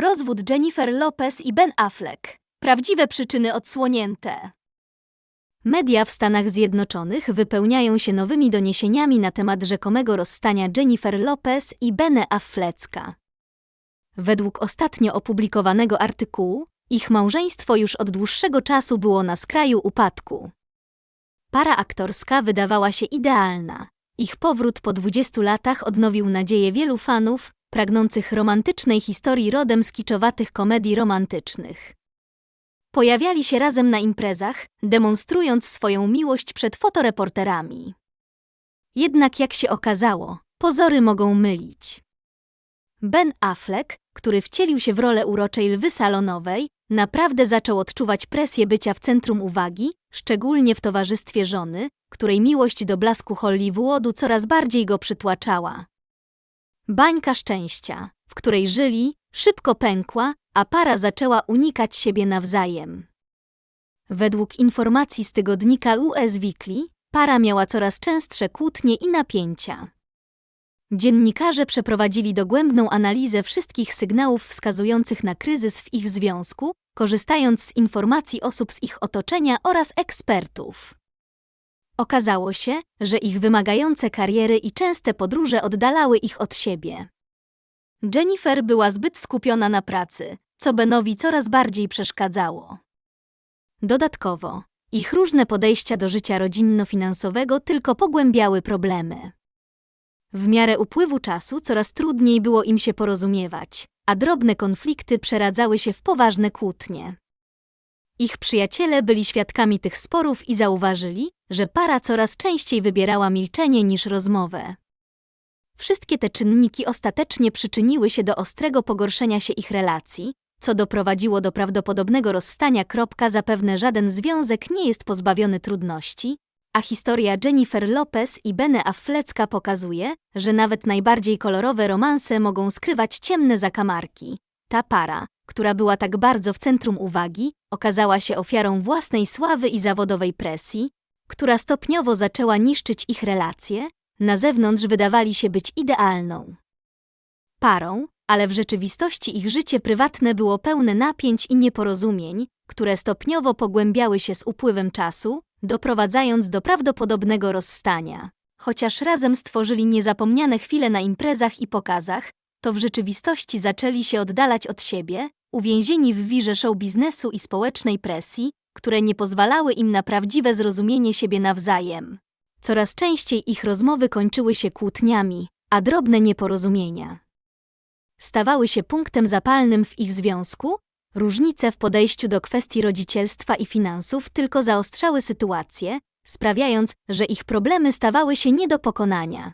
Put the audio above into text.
Rozwód Jennifer Lopez i Ben Affleck. Prawdziwe przyczyny odsłonięte. Media w Stanach Zjednoczonych wypełniają się nowymi doniesieniami na temat rzekomego rozstania Jennifer Lopez i Bene Afflecka. Według ostatnio opublikowanego artykułu, ich małżeństwo już od dłuższego czasu było na skraju upadku. Para aktorska wydawała się idealna. Ich powrót po 20 latach odnowił nadzieję wielu fanów, pragnących romantycznej historii rodem z kiczowatych komedii romantycznych. Pojawiali się razem na imprezach, demonstrując swoją miłość przed fotoreporterami. Jednak jak się okazało, pozory mogą mylić. Ben Affleck, który wcielił się w rolę uroczej lwy salonowej, naprawdę zaczął odczuwać presję bycia w centrum uwagi, szczególnie w towarzystwie żony, której miłość do blasku Hollywoodu coraz bardziej go przytłaczała. Bańka szczęścia, w której żyli, szybko pękła, a para zaczęła unikać siebie nawzajem. Według informacji z tygodnika US Weekly, para miała coraz częstsze kłótnie i napięcia. Dziennikarze przeprowadzili dogłębną analizę wszystkich sygnałów wskazujących na kryzys w ich związku, korzystając z informacji osób z ich otoczenia oraz ekspertów. Okazało się, że ich wymagające kariery i częste podróże oddalały ich od siebie. Jennifer była zbyt skupiona na pracy, co Benowi coraz bardziej przeszkadzało. Dodatkowo, ich różne podejścia do życia rodzinno-finansowego tylko pogłębiały problemy. W miarę upływu czasu coraz trudniej było im się porozumiewać, a drobne konflikty przeradzały się w poważne kłótnie. Ich przyjaciele byli świadkami tych sporów i zauważyli, że para coraz częściej wybierała milczenie niż rozmowę. Wszystkie te czynniki ostatecznie przyczyniły się do ostrego pogorszenia się ich relacji, co doprowadziło do prawdopodobnego rozstania. Zapewne żaden związek nie jest pozbawiony trudności, a historia Jennifer Lopez i Bene Afflecka pokazuje, że nawet najbardziej kolorowe romanse mogą skrywać ciemne zakamarki. Ta para, która była tak bardzo w centrum uwagi, okazała się ofiarą własnej sławy i zawodowej presji, która stopniowo zaczęła niszczyć ich relacje, na zewnątrz wydawali się być idealną parą, ale w rzeczywistości ich życie prywatne było pełne napięć i nieporozumień, które stopniowo pogłębiały się z upływem czasu, doprowadzając do prawdopodobnego rozstania. Chociaż razem stworzyli niezapomniane chwile na imprezach i pokazach, to w rzeczywistości zaczęli się oddalać od siebie, uwięzieni w wirze show biznesu i społecznej presji, które nie pozwalały im na prawdziwe zrozumienie siebie nawzajem. Coraz częściej ich rozmowy kończyły się kłótniami, a drobne nieporozumienia stawały się punktem zapalnym w ich związku, różnice w podejściu do kwestii rodzicielstwa i finansów tylko zaostrzały sytuację, sprawiając, że ich problemy stawały się nie do pokonania.